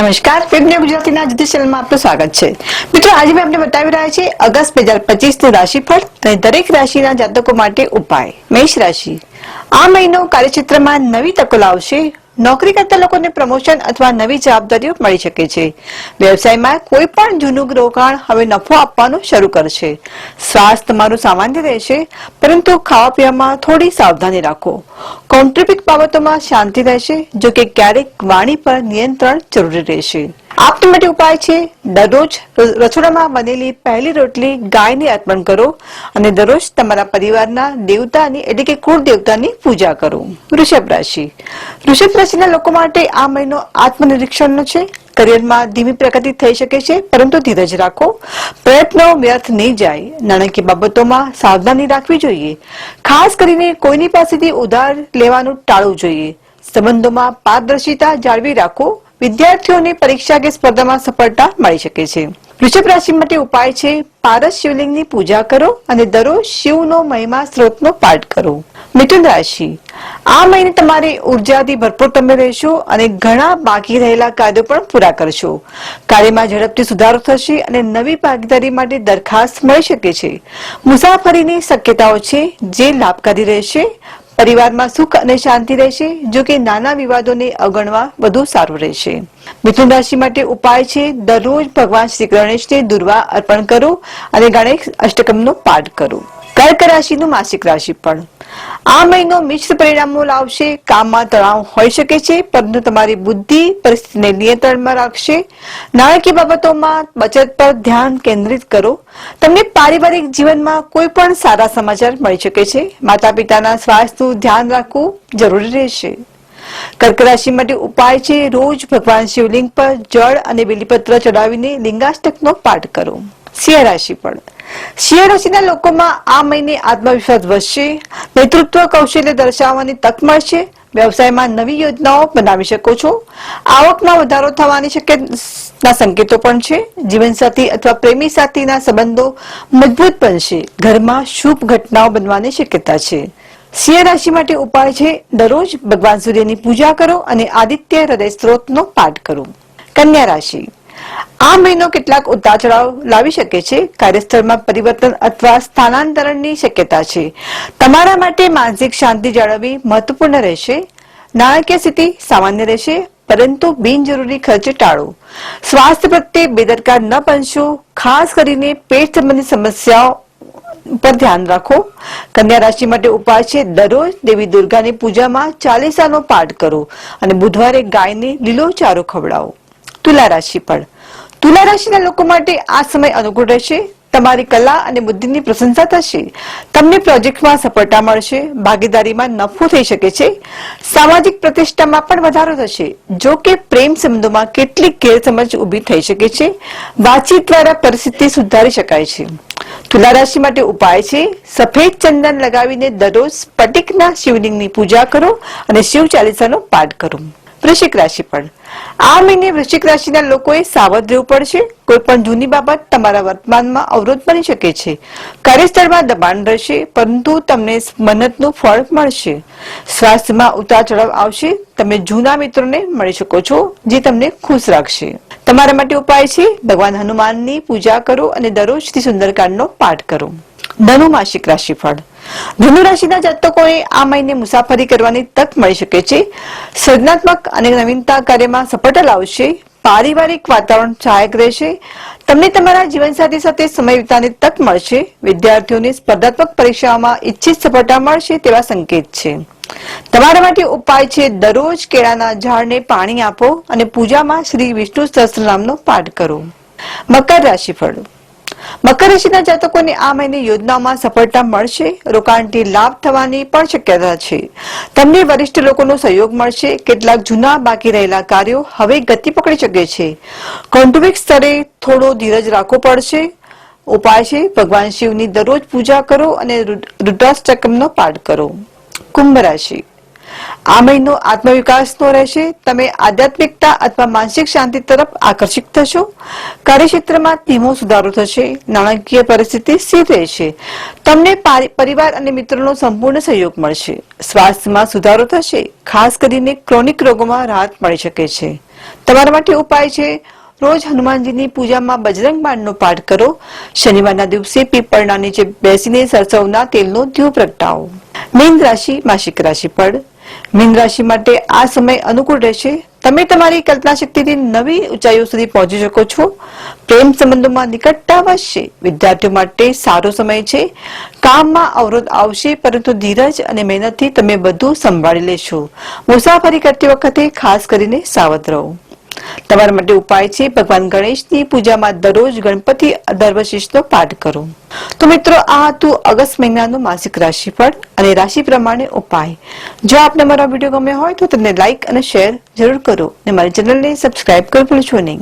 નમસ્કાર. ફિલ્મ ગુજરાતીના ચેનલમાં આપનું સ્વાગત છે. મિત્રો, આજે મેં આપને બતાવી રહ્યા છે ઓગસ્ટ બે હજાર પચીસનું રાશિફળ અને દરેક રાશિના જાતકો માટે ઉપાય. મેષ રાશિ. આ મહિનો કાર્યક્ષેત્રમાં નવી તકો લાવશે. નોકરી કરતા લોકોને પ્રમોશન અથવા નવી જવાબદારીઓ મળી શકે છે. વ્યવસાયમાં કોઈ પણ જૂનું રોકાણ હવે નફો આપવાનું શરૂ કરશે. સ્વાસ્થ્ય તમારું સામાન્ય રહેશે, પરંતુ ખાવા પીવામાં થોડી સાવધાની રાખો. કૌટુંબિક બાબતોમાં શાંતિ રહેશે, જો કે ક્યારેક વાણી પર નિયંત્રણ જરૂરી રહેશે. આપના માટે ઉપાય છે, દરરોજ રસોડામાં બનેલી પહેલી રોટલી ગાયને અર્પણ કરો અને દરરોજ તમારા પરિવારના દેવતાની એટલે કે કુળ દેવતાની પૂજા કરો. વૃષભ રાશિ. વૃષભ રાશિના લોકો માટે આ મહિનો આત્મનિરીક્ષણનો છે. કરિયરમાં ધીમી પ્રગતિ થઈ શકે છે, પરંતુ ધીરજ રાખો. પ્રયત્નો વ્યર્થ નહીં જાય. નાણાકીય બાબતોમાં સાવધાની રાખવી જોઈએ. ખાસ કરીને કોઈની પાસેથી ઉધાર લેવાનું ટાળવું જોઈએ. સંબંધોમાં પારદર્શિતા જાળવી રાખો. વિદ્યાર્થીઓને પરીક્ષા કે સ્પર્ધામાં સફળતા મળી શકે છે. વૃષભ રાશિ માટે ઉપાય છે, પારસ શિવલિંગની પૂજા કરો અને દરરોજ શિવનો મહિમા સ્ત્રોતનો પાઠ કરો. મિથુન રાશિ. આ મહિને તમારી ઉર્જાથી ભરપૂર તમે રહેશો અને ઘણા બાકી રહેલા કાર્યો પણ પૂરા કરશો. કાર્યમાં ઝડપથી સુધારો થશે અને નવી ભાગીદારી માટે દરખાસ્ત મળી શકે છે. મુસાફરીની શક્યતાઓ છે, જે લાભકારી રહેશે. પરિવારમાં સુખ અને શાંતિ રહેશે, જો કે નાના વિવાદોને અવગણવા વધુ સારું રહેશે. મિથુન રાશિ માટે ઉપાય છે, દરરોજ ભગવાન શ્રી ગણેશને દુર્વા અર્પણ કરો અને ગણેશ અષ્ટકમનો પાઠ કરો. કર્ક રાશિનું માસિક રાશિ પણ. આ મહિનો મિશ્ર પરિણામો લાવશે, કામમાં તણાવ હોઈ શકે છે, પરંતુ તમારી બુદ્ધિ પરિસ્થિતિને નિયંત્રણમાં રાખશે. નાણાકીય બાબતોમાં બચત પર ધ્યાન કેન્દ્રિત કરો. તમને પારિવારિક જીવનમાં કોઈ પણ સારા સમાચાર મળી શકે છે. માતા પિતાના સ્વાસ્થ્યનું ધ્યાન રાખવું જરૂરી રહેશે. કર્ક રાશિ માટે ઉપાય છે, રોજ ભગવાન શિવલિંગ પર જળ અને બિલીપત્ર ચડાવીને લિંગાષ્ટકનો પાઠ કરો. સિંહ રાશિ પણ સિંહ રાશિના લોકોમાં આ મહિને આત્મવિશ્વાસ વધશે, નેતૃત્વ કૌશલ્ય દર્શાવવાની તક મળશે, વ્યવસાયમાં નવી યોજનાઓ બનાવી શકો છો. આવકમાં વધારો થવાની શક્યતા સંકેતો પણ છે. જીવનસાથી અથવા પ્રેમી સાથીના સંબંધો મજબૂત બનશે. ઘરમાં શુભ ઘટનાઓ બનવાની શક્યતા છે. સિંહ રાશિ માટે ઉપાય છે, દરરોજ ભગવાન સૂર્યની પૂજા કરો અને આદિત્ય હૃદય સ્ત્રોતનો પાઠ કરો. કન્યા રાશિ. આ મહિનો કેટલાક ઉતાર ચઢાવ લાવી શકે છે? કાર્યસ્થળમાં પરિવર્તન અથવા સ્થાનાંતરણની શક્યતા છે. તમારા માટે માનસિક શાંતિ જાળવવી મહત્વપૂર્ણ રહેશે. નાણાકીય સ્થિતિ સામાન્ય રહેશે, પરંતુ બિનજરૂરી ખર્ચ ટાળો. સ્વાસ્થ્ય પ્રત્યે બેદરકાર ન બનશો. ખાસ કરીને પેટ સંબંધી સમસ્યાઓ પર ધ્યાન રાખો. કન્યા રાશિ માટે ઉપાય છે દરરોજ દેવી દુર્ગાની પૂજામાં ચાલીસાનો પાઠ કરો અને બુધવારે ગાયને લીલો ચારો ખવડાવો. તુલા રાશિ પણ તુલા રાશિના લોકો માટે આ સમય અનુકૂળ રહેશે. તમારી કલા અને બુદ્ધિની પ્રશંસા થશે. તમને પ્રોજેક્ટમાં સફળતા મળશે. ભાગીદારીમાં નફો થઈ શકે છે. સામાજિક પ્રતિષ્ઠામાં પણ વધારો થશે. જો કે પ્રેમ સંબંધોમાં કેટલીક ગેરસમજ ઊભી થઈ શકે છે. વાતચીત દ્વારા પરિસ્થિતિ સુધારી શકાય છે. તુલા રાશિ માટે ઉપાય છે. સફેદ ચંદન લગાવીને દરરોજ સ્ફટિકના શિવલિંગની પૂજા કરો અને શિવ ચાલીસાનો પાઠ કરો. વૃશ્ચિક રાશિ પણ આ મહિને વૃશ્ચિક રાશિના લોકોએ સાવધ રહેવું પડશે. કોઈ પણ જૂની બાબત તમારા વર્તમાનમાં અવરોધ બની શકે છે. કાર્યસ્થળમાં દબાણ રહેશે, પરંતુ તમને મહેનતનું ફળ મળશે. સ્વાસ્થ્યમાં ઉતાર ચઢાવ આવશે. તમે જૂના મિત્રોને મળી શકો છો, જે તમને ખુશ રાખશે. તમારા માટે ઉપાય છે, ભગવાન હનુમાનની પૂજા કરો અને દરરોજથી સુંદરકાંડનો પાઠ કરો. ધનુ માસિક રાશિફળ. ધનુ રાશિના જાતકોને આ મહિને મુસાફરી કરવાની તક મળી શકે છે. સર્જનાત્મક અને નવીનતા કાર્યમાં સફળતા લાવશે. પારિવારિક વાતાવરણ સહાયક રહેશે. તમને તમારા જીવનસાથી સાથે સમય વિતાની તક મળશે. વિદ્યાર્થીઓને સ્પર્ધાત્મક પરીક્ષાઓમાં ઈચ્છિત સફળતા મળશે તેવા સંકેત છે. તમારા માટે ઉપાય છે દરરોજ કેળાના ઝાડને પાણી આપો અને પૂજામાં શ્રી વિષ્ણુ સહસ્ત્રનામનો પાઠ કરો. મકર રાશિફળ. મકર રાશિના જાતકોને આ મહિને યોજનાઓમાં સફળતા મળશે, રોકાણથી લાભ થવાની પણ શક્યતા છે. તમને વરિષ્ઠ લોકોનો સહયોગ મળશે, કેટલાક જૂના બાકી રહેલા કાર્યો હવે ગતિ પકડી શકે છે. કૌટુંબિક સ્તરે થોડો ધીરજ રાખવો પડશે. ઉપાય છે, ભગવાન શિવની દરરોજ પૂજા કરો અને રુદ્રાષ્ટકમનો પાઠ કરો. કુંભ રાશિ. આ મહિનો આત્મવિકાસનો રહેશે. તમે આધ્યાત્મિકતા અથવા માનસિક શાંતિ તરફ આકર્ષિત થશો. કાર્યક્ષેત્રમાં ધીમો સુધારો થશે. નાણાકીય પરિસ્થિતિ સ્થિર રહેશે. તમને પરિવાર અને મિત્રોનો સંપૂર્ણ સહયોગ મળશે. સ્વાસ્થ્યમાં સુધારો થશે. ખાસ કરીને ક્રોનિક રોગોમાં રાહત મળી શકે છે. તમારા માટે ઉપાય છે. રોજ હનુમાનજીની પૂજામાં બજરંગ બાણનો પાઠ કરો. શનિવારના દિવસે પીપળના નીચે બેસીને સરસવના તેલનો ધ્યો પ્રગટાવો. મીન રાશિ, માસિક રાશિ પર મીન રાશિ માટે આ સમય અનુકૂળ રહેશે. તમે તમારી કલ્પના શક્તિથી નવી ઊંચાઈઓ સુધી પહોંચી શકો છો. પ્રેમ સંબંધોમાં નિકટતા વધશે. વિદ્યાર્થીઓ માટે સારો સમય છે. કામમાં અવરોધ આવશે, પરંતુ ધીરજ અને મહેનતથી તમે બધું સંભાળી લેશો. મુસાફરી કરતી વખતે ખાસ કરીને સાવધ રહો. તમારા માટે ઉપાય છે, ભગવાન ગણેશની પૂજામાં દરરોજ ગણપતિ અધર્વશીષનો પાઠ કરો. તો મિત્રો, આ હતું અગસ્ત મહિનાનું માસિક રાશિફળ અને રાશિ પ્રમાણે ઉપાય. જો આપને મારો વીડિયો ગમ્યો હોય તો તેને લાઇક અને શેર જરૂર કરો. અને મારી ચેનલને સબસ્ક્રાઇબ કરવું ભૂલશો નહીં.